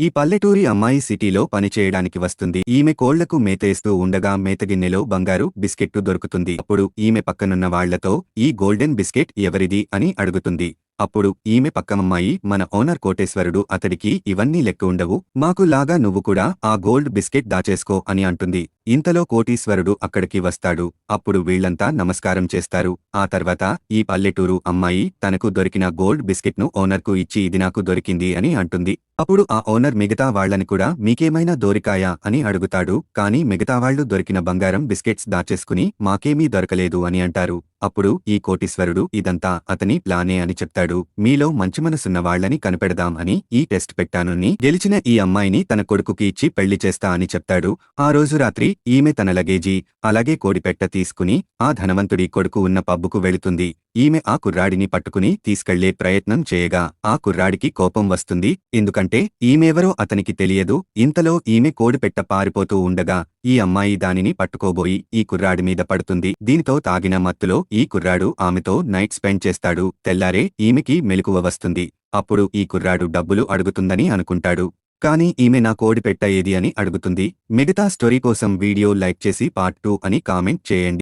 ఈ పల్లెటూరి అమ్మాయి సిటీలో పనిచేయడానికి వస్తుంది. ఈమె కోళ్ళకు మేతేస్తూ ఉండగా మేతగిన్నెలో బంగారు బిస్కెట్టు దొరుకుతుంది. అప్పుడు ఈమె పక్కనున్న వాళ్ళతో ఈ గోల్డెన్ బిస్కెట్ ఎవరిది? అని అడుగుతుంది. అప్పుడు ఈమె పక్కమమ్మాయి మన ఓనర్ కోటేశ్వరుడు అతడికి ఇవన్నీ లెక్క ఉండవు. మాకు లాగా నువ్వు కూడా ఆ గోల్డ్ బిస్కెట్ దాచేసుకో అని అంటుంది. ఇంతలో కోటీశ్వరుడు అక్కడికి వస్తాడు. అప్పుడు వీళ్ళంతా నమస్కారం చేస్తారు. ఆ తర్వాత ఈ పల్లెటూరు అమ్మాయి తనకు దొరికిన గోల్డ్ బిస్కెట్ను ఓనర్కు ఇచ్చి ఇది నాకు దొరికింది అని అంటుంది. అప్పుడు ఆ ఓనర్ మిగతా వాళ్ళని కూడా మీకేమైనా దొరికాయా? అని అడుగుతాడు. కానీ మిగతావాళ్ళు దొరికిన బంగారం బిస్కెట్స్ దాచేసుకుని మాకేమీ దొరకలేదు అని అంటారు. అప్పుడు ఈ కోటీశ్వరుడు ఇదంతా అతని ప్లానే అని చెప్తాడు. మీలో మంచి మనసున్న వాళ్ళని కనిపెడదాం అని ఈ టెస్ట్ పెట్టానుని గెలిచిన ఈ అమ్మాయిని తన కొడుకుకి ఇచ్చి పెళ్ళి చేస్తా అని చెప్తాడు. ఆ రోజు రాత్రి ఈమె తన లగేజీ అలాగే కోడిపెట్ట తీసుకుని ఆ ధనవంతుడి కొడుకు ఉన్న పబ్బుకు వెళుతుంది. ఈమె ఆ కుర్రాడిని పట్టుకుని తీసుకెళ్ళే ప్రయత్నం చేయగా ఆ కుర్రాడికి కోపం వస్తుంది. ఎందుకంటే ఈమెవరో అతనికి తెలియదు. ఇంతలో ఈమె కోడిపెట్ట పారిపోతూ ఉండగా ఈ అమ్మాయి దానిని పట్టుకోబోయి ఈ కుర్రాడి మీద పడుతుంది. దీనితో తాగిన మత్తులో ఈ కుర్రాడు ఆమెతో నైట్ స్పెండ్ చేస్తాడు. తెల్లారే ఈమెకి మెలకువ వస్తుంది. అప్పుడు ఈ కుర్రాడు డబ్బులు అడుగుతుందని అనుకుంటాడు. కానీ ఈమె నా కోడిపెట్ట ఏది అని అడుగుతుంది. మిగతా స్టోరీ కోసం వీడియో లైక్ చేసి పార్ట్ టూ అని కామెంట్ చేయండి.